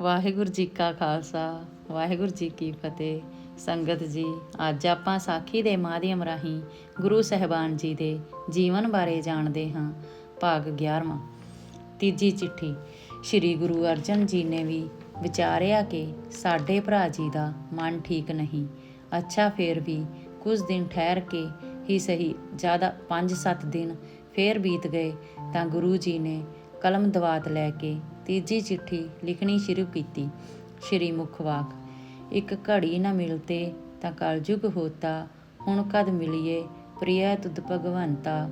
ਵਾਹਿਗੁਰੂ ਜੀ ਕਾ ਖਾਲਸਾ, ਵਾਹਿਗੁਰੂ ਜੀ ਕੀ ਫਤਿਹ। ਸੰਗਤ ਜੀ, ਅੱਜ ਆਪਾਂ ਸਾਖੀ ਦੇ ਮਾਧਿਅਮ ਰਾਹੀਂ ਗੁਰੂ ਸਹਿਬਾਨ ਜੀ ਦੇ ਜੀਵਨ ਬਾਰੇ ਜਾਣਦੇ ਹਾਂ, ਭਾਗ 11ਵਾਂ ਤੀਜੀ ਚਿੱਠੀ, ਸ੍ਰੀ ਗੁਰੂ ਅਰਜਨ ਜੀ ਨੇ ਵੀ ਵਿਚਾਰਿਆ ਕਿ ਸਾਡੇ ਭਰਾ ਜੀ ਦਾ ਮਨ ਠੀਕ ਨਹੀਂ। ਅੱਛਾ, ਫੇਰ ਵੀ ਕੁਝ ਦਿਨ ਠਹਿਰ ਕੇ ਹੀ ਸਹੀ, ਜ਼ਿਆਦਾ 5-7 ਦਿਨ ਫੇਰ ਬੀਤ ਗਏ ਤਾਂ ਗੁਰੂ ਜੀ ਨੇ ਕਲਮ ਦਵਾਤ ਲੈ ਕੇ ਤੀਜੀ ਚਿੱਠੀ ਲਿਖਣੀ ਸ਼ੁਰੂ ਕੀਤੀ। ਸ਼੍ਰੀ ਮੁਖਵਾਕ ਇੱਕ ਘੜੀ ਨਾ ਮਿਲਤੇ ਤਾਂ ਕਲਯੁਗ ਹੋਤਾ, ਹੁਣ ਕਦ ਮਿਲੀਏ ਪ੍ਰਿਯ ਤੁਧ ਭਗਵੰਤਾ?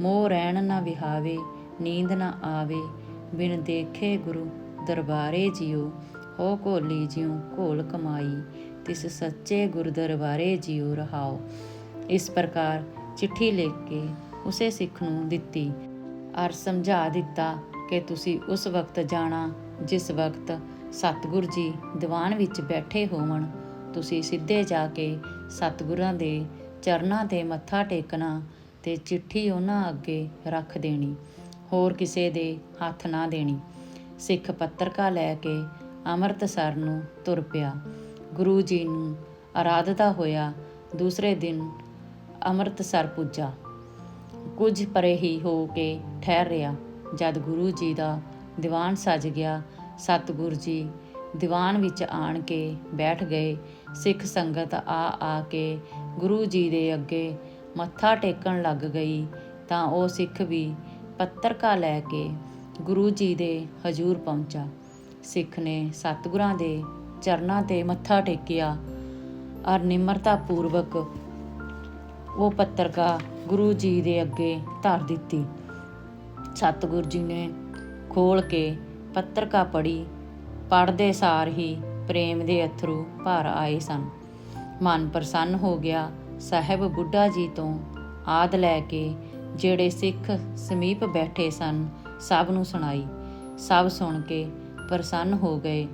ਮੋਹ ਰਹਿਣ ਨਾ ਵਿਹਾਵੇ, ਨੀਂਦ ਨਾ ਆਵੇ, ਬਿਨ ਦੇਖੇ ਗੁਰੂ ਦਰਬਾਰੇ ਜਿਉ। ਹੋ ਕੋਲੀ ਜਿਉ ਘੋਲ ਕਮਾਈ, ਤਿਸ ਸੱਚੇ ਗੁਰ ਦਰਬਾਰੇ ਜਿਉ ਰਹਾਓ ਇਸ ਪ੍ਰਕਾਰ ਚਿੱਠੀ ਲਿਖ ਕੇ ਉਸੇ ਸਿੱਖ ਨੂੰ ਦਿੱਤੀ। ਔਰ ਸਮਝਾ ਦਿੱਤਾ ਕਿ ਤੁਸੀਂ ਉਸ ਵਕਤ ਜਾਣਾ ਜਿਸ ਵਕਤ ਸਤਿਗੁਰ ਜੀ ਦੀਵਾਨ ਵਿੱਚ ਬੈਠੇ ਹੋਵਣ। ਤੁਸੀਂ ਸਿੱਧੇ ਜਾ ਕੇ ਸਤਿਗੁਰਾਂ ਦੇ ਚਰਨਾਂ ਤੇ ਮੱਥਾ ਟੇਕਣਾ ਤੇ ਚਿੱਠੀ ਉਹਨਾਂ ਅੱਗੇ ਰੱਖ ਦੇਣੀ, ਹੋਰ ਕਿਸੇ ਦੇ ਹੱਥ ਨਾ ਦੇਣੀ। ਸਿੱਖ ਪੱਤਰਕਾ ਲੈ ਕੇ ਅੰਮ੍ਰਿਤਸਰ ਨੂੰ ਤੁਰ ਪਿਆ। ਗੁਰੂ ਜੀ ਨੂੰ ਆਰਾਧਦਾ ਹੋਇਆ, ਦੂਸਰੇ ਦਿਨ ਅੰਮ੍ਰਿਤਸਰ ਪੁੱਜਾ। ਕੁਝ ਪਰੇ ਹੀ ਹੋ ਕੇ ਠਹਿਰ ਰਿਹਾ। ਜਦ ਗੁਰੂ ਜੀ ਦਾ ਦੀਵਾਨ ਸਜ ਗਿਆ, ਸਤਿਗੁਰ ਜੀ ਦੀਵਾਨ ਵਿੱਚ ਆਣ ਕੇ ਬੈਠ ਗਏ। ਸਿੱਖ ਸੰਗਤ ਆ ਆ ਕੇ ਗੁਰੂ ਜੀ ਦੇ ਅੱਗੇ ਮੱਥਾ ਟੇਕਣ ਲੱਗ ਗਈ ਤਾਂ ਉਹ ਸਿੱਖ ਵੀ ਪੱਤਰਕਾ ਲੈ ਕੇ ਗੁਰੂ ਜੀ ਦੇ ਹਜ਼ੂਰ ਪਹੁੰਚਾ। ਸਿੱਖ ਨੇ ਸਤਿਗੁਰਾਂ ਦੇ ਚਰਨਾਂ ਤੇ ਮੱਥਾ ਟੇਕਿਆ। ਔਰ ਨਿਮਰਤਾ ਪੂਰਵਕ ਉਹ ਪੱਤਰਕਾ ਗੁਰੂ ਜੀ ਦੇ ਅੱਗੇ ਧਰ ਦਿੱਤੀ। ਸਤਿਗੁਰ ਜੀ ਨੇ ਖੋਲ ਕੇ ਪੱਤਰਕਾ ਪੜੀ ਪੜਦੇ ਸਾਰ ਹੀ ਪ੍ਰੇਮ ਦੇ ਅਥਰੂ ਭਰ ਆਏ ਸਨ। ਮਨ ਪ੍ਰਸੰਨ ਹੋ ਗਿਆ, ਸਾਹਿਬ ਬੁੱਢਾ ਜੀ ਤੋਂ ਆਦ ਲੈ ਕੇ ਜਿਹੜੇ ਸਿੱਖ ਸਮੀਪ ਬੈਠੇ ਸਨ, ਸਭ ਨੂੰ ਸੁਣਾਈ। ਸਭ ਸੁਣ ਕੇ ਪ੍ਰਸੰਨ ਹੋ ਗਏ।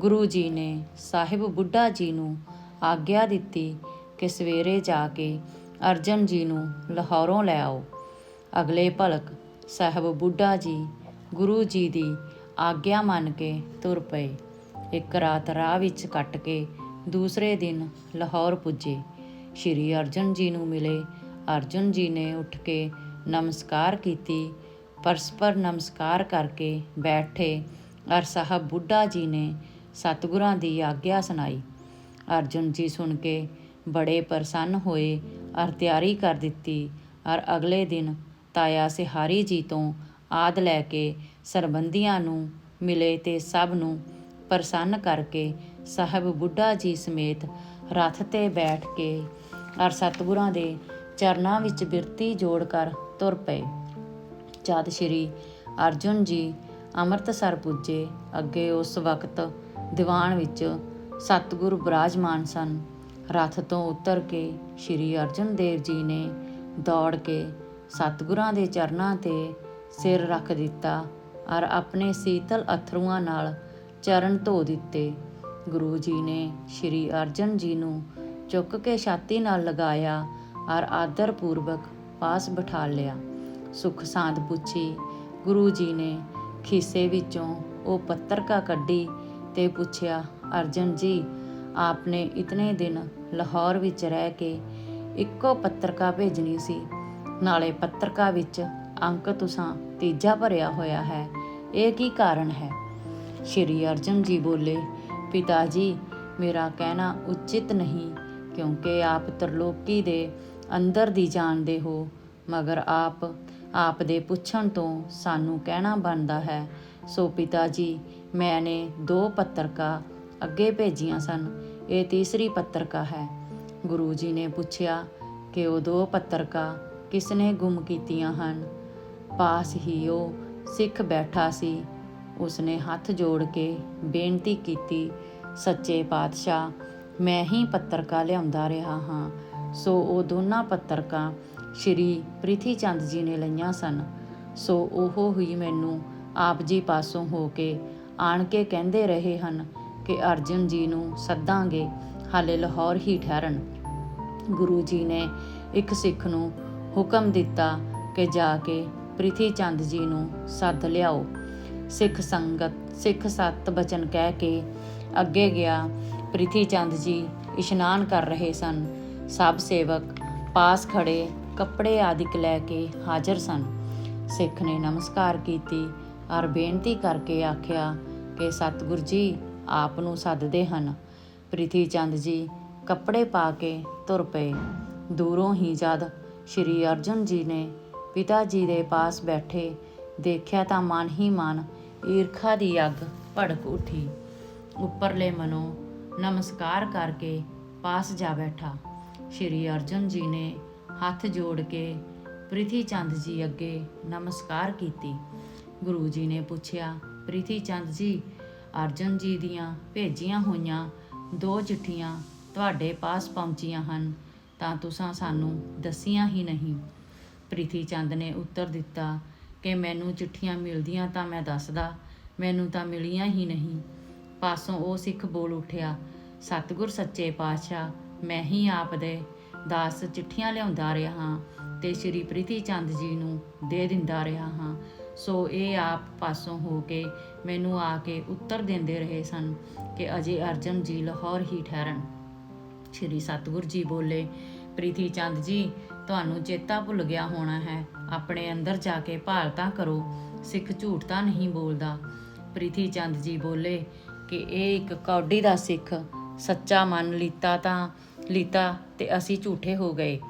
ਗੁਰੂ ਜੀ ਨੇ ਸਾਹਿਬ ਬੁੱਢਾ ਜੀ ਨੂੰ ਆਗਿਆ ਦਿੱਤੀ ਕਿ ਸਵੇਰੇ ਜਾ ਕੇ ਅਰਜਨ ਜੀ ਨੂੰ ਲਾਹੌਰੋਂ ਲੈ ਆਓ। ਅਗਲੇ ਭਲਕ ਸਾਹਿਬ ਬੁੱਢਾ ਜੀ, ਗੁਰੂ ਜੀ ਦੀ ਆਗਿਆ ਮੰਨ ਕੇ ਤੁਰ ਪਏ। ਇੱਕ ਰਾਤ ਰਾਹ ਵਿੱਚ ਕੱਟ ਕੇ ਦੂਸਰੇ ਦਿਨ ਲਾਹੌਰ ਪੁੱਜੇ। ਸ਼੍ਰੀ ਅਰਜਨ ਜੀ ਨੂੰ ਮਿਲੇ। ਅਰਜਨ ਜੀ ਨੇ ਉੱਠ ਕੇ ਨਮਸਕਾਰ ਕੀਤੀ। ਪਰਸਪਰ ਨਮਸਕਾਰ ਕਰਕੇ ਬੈਠੇ ਅਰ ਸਾਹਿਬ ਬੁੱਢਾ ਜੀ ਨੇ ਸਤਿਗੁਰਾਂ ਦੀ ਆਗਿਆ ਸੁਣਾਈ। ਅਰਜਨ ਜੀ ਸੁਣ ਕੇ ਬੜੇ ਪ੍ਰਸੰਨ ਹੋਏ। ਅਰ ਤਿਆਰੀ ਕਰ ਦਿੱਤੀ। ਅਰ ਅਗਲੇ ਦਿਨ ਤਾਇਆ ਸਿਹਾਰੀ ਜੀ ਤੋਂ ਆਦ ਲੈ ਕੇ ਸਰਬੰਧੀਆਂ ਨੂੰ ਮਿਲੇ ਤੇ ਸਭ ਨੂੰ ਪ੍ਰਸੰਨ ਕਰਕੇ ਸਾਹਿਬ ਬੁੱਢਾ ਜੀ ਸਮੇਤ ਰਥ ਤੇ ਬੈਠ ਕੇ ਅਰ ਸਤਿਗੁਰਾਂ ਦੇ ਚਰਨਾਂ ਵਿੱਚ ਬਿਰਤੀ ਜੋੜ ਕਰ ਤੁਰ ਪਏ। ਜਦ ਸ਼੍ਰੀ ਅਰਜੁਨ ਜੀ ਅੰਮ੍ਰਿਤਸਰ ਪੁੱਜੇ, ਅੱਗੇ ਉਸ ਵਕਤ ਦੀਵਾਨ ਵਿੱਚ ਸਤਿਗੁਰ ਬਰਾਜਮਾਨ ਸਨ। ਰਥ ਤੋਂ ਉਤਰ ਕੇ ਸ਼੍ਰੀ ਅਰਜਨ ਦੇਵ ਜੀ ਨੇ ਦੌੜ ਕੇ ਸਤਿਗੁਰਾਂ ਦੇ ਚਰਨਾਂ ਤੇ ਸਿਰ ਰੱਖ ਦਿੱਤਾ ਔਰ ਆਪਣੇ ਸੀਤਲ ਅਥਰੂਆਂ ਨਾਲ ਚਰਨ ਧੋ ਦਿੱਤੇ। ਗੁਰੂ ਜੀ ਨੇ ਸ਼੍ਰੀ ਅਰਜਨ ਜੀ ਨੂੰ ਚੁੱਕ ਕੇ ਛਾਤੀ ਨਾਲ ਲਗਾਇਆ ਔਰ ਆਦਰ ਪੂਰਵਕ ਪਾਸ ਬਿਠਾ ਲਿਆ। ਸੁਖ ਸਾਂਦ ਪੁੱਛੀ, ਗੁਰੂ ਜੀ ਨੇ ਖੀਸੇ ਵਿੱਚੋਂ ਉਹ ਪੱਤਰਕਾ ਕੱਢੀ? ਤੇ ਪੁੱਛਿਆ, ਅਰਜਨ ਜੀ, ਆਪਨੇ ਇਤਨੇ ਦਿਨ ਲਾਹੌਰ ਵਿੱਚ ਰਹਿ ਕੇ ਇੱਕੋ ਪੱਤਰਕਾ ਭੇਜਣੀ ਸੀ। ਨਾਲੇ ਪੱਤਰਕਾ ਵਿੱਚ ਅੰਕ ਤੁਸਾਂ ਤੀਜਾ ਭਰਿਆ ਹੋਇਆ ਹੈ। ਇਹ ਕੀ ਕਾਰਨ ਹੈ? ਸ਼੍ਰੀ ਅਰਜਨ ਜੀ ਬੋਲੇ ਪਿਤਾ ਜੀ ਮੇਰਾ ਕਹਿਣਾ ਉਚਿਤ ਨਹੀਂ, ਕਿਉਂਕਿ ਆਪ ਤਰਲੋਕੀ ਦੇ ਅੰਦਰ ਦੀ ਜਾਣਦੇ ਹੋ, ਮਗਰ ਆਪ ਆਪ ਦੇ ਪੁੱਛਣ ਤੋਂ ਸਾਨੂੰ ਕਹਿਣਾ ਬਣਦਾ ਹੈ। ਸੋ ਪਿਤਾ ਜੀ ਮੈਨੇ ਦੋ ਪੱਤਰਕਾ ਅੱਗੇ ਭੇਜੀਆਂ ਸਨ। ਇਹ ਤੀਸਰੀ ਪੱਤਰਕਾ ਹੈ। ਗੁਰੂ ਜੀ ਨੇ ਪੁੱਛਿਆ ਕਿ ਉਹ ਦੋ ਪੱਤਰਕਾ? ਕਿਸਨੇ ਗੁੰਮ ਕੀਤੀਆਂ ਹਨ? ਪਾਸ ਹੀ ਉਹ ਸਿੱਖ ਬੈਠਾ ਸੀ। ਉਸਨੇ ਹੱਥ ਜੋੜ ਕੇ ਬੇਨਤੀ ਕੀਤੀ, ਸੱਚੇ ਪਾਤਸ਼ਾਹ, ਮੈਂ ਹੀ ਪੱਤਰਕਾ ਲਿਆਉਂਦਾ ਰਿਹਾ ਹਾਂ। ਸੋ ਉਹ ਦੋਨਾਂ ਪੱਤਰਕਾ ਸ਼੍ਰੀ ਪ੍ਰਿਥੀ ਚੰਦ ਜੀ ਨੇ ਲਈਆਂ ਸਨ। ਸੋ ਉਹ ਹੀ ਮੈਨੂੰ ਆਪ ਜੀ ਪਾਸੋਂ ਹੋ ਕੇ ਆਣ ਕੇ ਕਹਿੰਦੇ ਰਹੇ ਹਨ ਕਿ ਅਰਜਨ ਜੀ ਨੂੰ ਸੱਦਾਂਗੇ। ਹਾਲੇ ਲਾਹੌਰ ਹੀ ਠਹਿਰਨ। ਗੁਰੂ ਜੀ ਨੇ ਇੱਕ ਸਿੱਖ ਨੂੰ ਹੁਕਮ ਦਿੱਤਾ ਕਿ ਜਾ ਕੇ ਪ੍ਰਿਥੀ ਚੰਦ ਜੀ ਨੂੰ ਸੱਦ ਲਿਆਓ। ਸਿੱਖ ਸੰਗਤ, ਸਿੱਖ ਸਤ ਬਚਨ ਕਹਿ ਕੇ ਅੱਗੇ ਗਿਆ। ਪ੍ਰਿਥੀ ਚੰਦ ਜੀ ਇਸ਼ਨਾਨ ਕਰ ਰਹੇ ਸਨ। ਸਭ ਸੇਵਕ ਪਾਸ ਖੜੇ, ਕੱਪੜੇ ਆਦਿਕ ਲੈ ਕੇ ਹਾਜ਼ਰ ਸਨ। ਸਿੱਖ ਨੇ ਨਮਸਕਾਰ ਕੀਤੀ ਔਰ ਬੇਨਤੀ ਕਰਕੇ ਆਖਿਆ ਕਿ ਸਤਿਗੁਰ ਜੀ ਆਪ ਨੂੰ ਸੱਦਦੇ ਹਨ। ਪ੍ਰਿਥੀ ਚੰਦ ਜੀ ਕੱਪੜੇ ਪਾ ਕੇ ਤੁਰ ਪਏ। ਦੂਰੋਂ ਹੀ ਜਦ ਸ਼੍ਰੀ ਅਰਜਨ ਜੀ ਨੇ ਪਿਤਾ ਜੀ ਦੇ ਪਾਸ ਬੈਠੇ ਦੇਖਿਆ ਤਾਂ ਮਨ ਹੀ ਮਨ ਈਰਖਾ ਦੀ ਅੱਗ ਭੜਕ ਉੱਠੀ। ਉੱਪਰਲੇ ਮਨੋਂ ਨਮਸਕਾਰ ਕਰਕੇ ਪਾਸ ਜਾ ਬੈਠਾ। ਸ਼੍ਰੀ ਅਰਜਨ ਜੀ ਨੇ ਹੱਥ ਜੋੜ ਕੇ ਪ੍ਰਿਥੀ ਚੰਦ ਜੀ ਅੱਗੇ ਨਮਸਕਾਰ ਕੀਤੀ। ਗੁਰੂ ਜੀ ਨੇ ਪੁੱਛਿਆ, ਪ੍ਰਿਥੀ ਚੰਦ ਜੀ, ਅਰਜਨ ਜੀ ਦੀਆਂ ਭੇਜੀਆਂ ਹੋਈਆਂ ਦੋ ਚਿੱਠੀਆਂ ਤੁਹਾਡੇ ਪਾਸ ਪਹੁੰਚੀਆਂ ਹਨ। ਤਾਂ ਤੁਸੀਂ ਸਾਨੂੰ ਦੱਸੀਆਂ ਹੀ ਨਹੀਂ। ਪ੍ਰਿਥੀ ਚੰਦ ਨੇ ਉੱਤਰ ਦਿੱਤਾ ਕਿ ਮੈਨੂੰ ਚਿੱਠੀਆਂ ਮਿਲਦੀਆਂ ਤਾਂ ਮੈਂ ਦੱਸਦਾ, ਮੈਨੂੰ ਤਾਂ ਮਿਲੀਆਂ ਹੀ ਨਹੀਂ। ਪਾਸੋਂ ਉਹ ਸਿੱਖ ਬੋਲ ਉਠਿਆ, ਸਤਿਗੁਰ ਸੱਚੇ ਪਾਤਸ਼ਾਹ, ਮੈਂ ਹੀ ਆਪ ਦੇ ਦਾਸ ਚਿੱਠੀਆਂ ਲਿਆਉਂਦਾ ਰਿਹਾ ਹਾਂ ਤੇ ਸ਼੍ਰੀ ਪ੍ਰੀਤੀ ਚੰਦ ਜੀ ਨੂੰ ਦੇ ਦਿੰਦਾ ਰਿਹਾ ਹਾਂ। ਸੋ ਇਹ ਆਪ ਪਾਸੋਂ ਹੋ ਕੇ ਮੈਨੂੰ ਆ ਕੇ ਉੱਤਰ ਦਿੰਦੇ ਰਹੇ ਸਨ ਕਿ ਅਜੇ ਅਰਜਨ ਜੀ ਲਾਹੌਰ ਹੀ ਠਹਿਰਨ। ਸ਼੍ਰੀ ਸਤਿਗੁਰ ਜੀ ਬੋਲੇ, ਪ੍ਰੀਤੀ ਚੰਦ ਜੀ, ਤੁਹਾਨੂੰ ਚੇਤਾ ਭੁੱਲ ਗਿਆ ਹੋਣਾ ਹੈ। ਆਪਣੇ ਅੰਦਰ ਜਾ ਕੇ ਭਾਲ ਤਾਂ ਕਰੋ, ਸਿੱਖ ਝੂਠ ਤਾਂ ਨਹੀਂ ਬੋਲਦਾ। ਪ੍ਰੀਤੀ ਚੰਦ ਜੀ ਬੋਲੇ ਕਿ ਇਹ ਇੱਕ ਕੌਡੀ ਦਾ ਸਿੱਖ, ਸੱਚਾ ਮਨ ਲੀਤਾ ਤਾਂ, ਲੀਤਾ ਤੇ ਅਸੀਂ ਝੂਠੇ ਹੋ ਗਏ।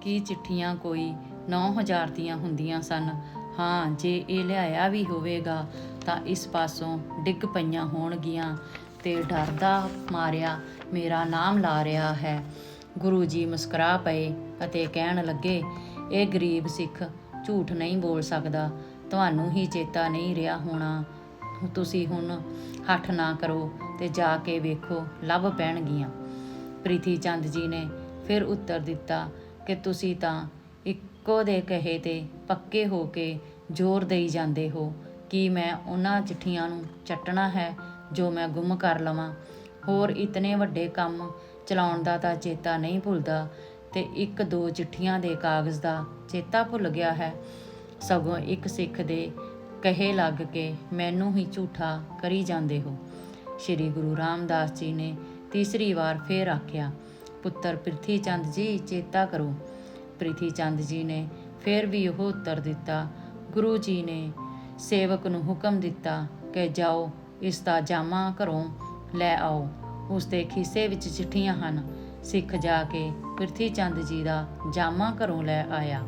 ਕੀ ਚਿੱਠੀਆਂ ਕੋਈ 9000 ਦੀਆਂ ਹੁੰਦੀਆਂ ਸਨ? ਹਾਂ, ਜੇ ਇਹ ਲਿਆਇਆ ਵੀ ਹੋਵੇਗਾ ਤਾਂ ਇਸ ਪਾਸੋਂ ਡਿੱਗ ਪਈਆਂ ਹੋਣਗੀਆਂ। ਤੇ ਡਰਦਾ ਮਾਰਿਆ, ਮੇਰਾ ਨਾਮ ਲਾ ਰਿਹਾ ਹੈ। ਗੁਰੂ ਜੀ ਮੁਸਕਰਾ ਪਏ ਅਤੇ ਕਹਿਣ ਲੱਗੇ, ਇਹ ਗਰੀਬ ਸਿੱਖ ਝੂਠ ਨਹੀਂ ਬੋਲ ਸਕਦਾ। ਤੁਹਾਨੂੰ ਹੀ ਚੇਤਾ ਨਹੀਂ ਰਿਹਾ ਹੋਣਾ। ਤੁਸੀਂ ਹੁਣ ਹੱਠ ਨਾ ਕਰੋ ਤੇ ਜਾ ਕੇ ਵੇਖੋ, ਲੱਭ ਪੈਣਗੀਆਂ। ਪ੍ਰੀਤੀ ਚੰਦ ਜੀ ਨੇ ਫਿਰ ਉੱਤਰ ਦਿੱਤਾ ਕਿ ਤੁਸੀਂ ਤਾਂ ਇੱਕੋ ਦੇ ਕਹੇ ਤੇ ਪੱਕੇ ਹੋ ਕੇ ਜ਼ੋਰ ਦੇਈ ਜਾਂਦੇ ਹੋ। ਕਿ ਮੈਂ ਉਹਨਾਂ ਚਿੱਠੀਆਂ ਨੂੰ ਚੱਟਣਾ ਹੈ? ਜੋ ਮੈਂ ਗੁੰਮ ਕਰ ਲਵਾਂ। ਹੋਰ ਇਤਨੇ ਵੱਡੇ ਕੰਮ ਚਲਾਉਣ ਦਾ ਤਾਂ ਚੇਤਾ ਨਹੀਂ ਭੁੱਲਦਾ ਤੇ ਇੱਕ ਦੋ ਚਿੱਠੀਆਂ ਦੇ ਕਾਗਜ਼ ਦਾ ਚੇਤਾ ਭੁੱਲ ਗਿਆ ਹੈ। ਸਗੋਂ ਇੱਕ ਸਿੱਖ ਦੇ ਕਹੇ ਲੱਗ ਕੇ ਮੈਨੂੰ ਹੀ ਝੂਠਾ ਕਰੀ ਜਾਂਦੇ ਹੋ। ਸ਼੍ਰੀ ਗੁਰੂ ਰਾਮਦਾਸ ਜੀ ਨੇ ਤੀਸਰੀ ਵਾਰ ਫੇਰ ਆਖਿਆ, ਪੁੱਤਰ ਪ੍ਰਿਥੀ ਚੰਦ ਜੀ, ਚੇਤਾ ਕਰੋ। ਪ੍ਰਿਥੀ ਚੰਦ ਜੀ ਨੇ ਫੇਰ ਵੀ ਉਹ ਉੱਤਰ ਦਿੱਤਾ, ਗੁਰੂ ਜੀ ਨੇ ਸੇਵਕ ਨੂੰ ਹੁਕਮ ਦਿੱਤਾ ਕਿ ਜਾਓ ਇਸ ਦਾ ਜਾਮਾ ਘਰੋਂ ਲੈ ਆਓ। ਉਸ ਦੇ ਖੀਸੇ ਵਿੱਚ ਚਿੱਠੀਆਂ ਹਨ। ਸਿੱਖ ਜਾ ਕੇ ਪ੍ਰਿਥੀ ਚੰਦ ਜੀ ਦਾ ਜਾਮਾ ਘਰੋਂ ਲੈ ਆਇਆ।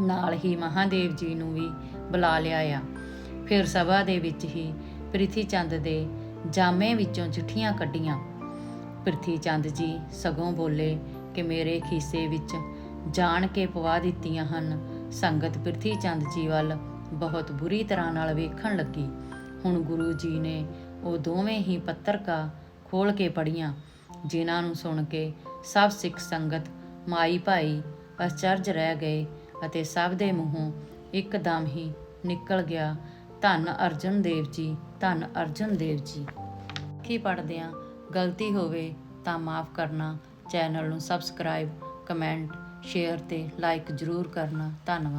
ਨਾਲ ਹੀ ਮਹਾਦੇਵ ਜੀ ਨੂੰ ਵੀ ਬੁਲਾ ਲਿਆਇਆ। ਫਿਰ ਸਭਾ ਦੇ ਵਿੱਚ ਹੀ ਪ੍ਰਿਥੀ ਚੰਦ ਦੇ ਜਾਮੇ ਵਿੱਚੋਂ ਚਿੱਠੀਆਂ ਕੱਢੀਆਂ। ਪ੍ਰਿਥੀ ਚੰਦ ਜੀ ਸਗੋਂ ਬੋਲੇ ਕਿ ਮੇਰੇ ਖੀਸੇ ਵਿੱਚ ਜਾਣ ਕੇ ਪਵਾ ਦਿੱਤੀਆਂ ਹਨ। ਸੰਗਤ ਪ੍ਰਿਥੀ ਚੰਦ ਜੀ ਵੱਲ ਬਹੁਤ ਬੁਰੀ ਤਰ੍ਹਾਂ ਨਾਲ ਵੇਖਣ ਲੱਗੀ। ਹੁਣ ਗੁਰੂ ਜੀ ਨੇ ਉਹ ਦੋਵੇਂ ਹੀ ਪੱਤਰਕਾ ਖੋਲ ਕੇ ਪੜੀਆਂ ਜਿਨ੍ਹਾਂ ਨੂੰ ਸੁਣ ਕੇ ਸਭ ਸਿੱਖ ਸੰਗਤ ਮਾਈ ਭਾਈ ਅਚਰਜ ਰਹਿ ਗਏ ਅਤੇ ਸਭ ਦੇ ਮੂੰਹੋਂ ਇੱਕਦਮ ਹੀ ਨਿਕਲ ਗਿਆ, ਧੰਨ ਅਰਜਨ ਦੇਵ ਜੀ, ਧੰਨ ਅਰਜਨ ਦੇਵ ਜੀ। ਕੀ ਪੜ੍ਹਦੇ ਆ ਗਲਤੀ ਹੋਵੇ ਤਾਂ ਮਾਫ ਕਰਨਾ, ਚੈਨਲ ਨੂੰ ਸਬਸਕ੍ਰਾਈਬ, ਕਮੈਂਟ, ਸ਼ੇਅਰ ਤੇ ਲਾਈਕ ਜ਼ਰੂਰ ਕਰਨਾ। ਧੰਨਵਾਦ।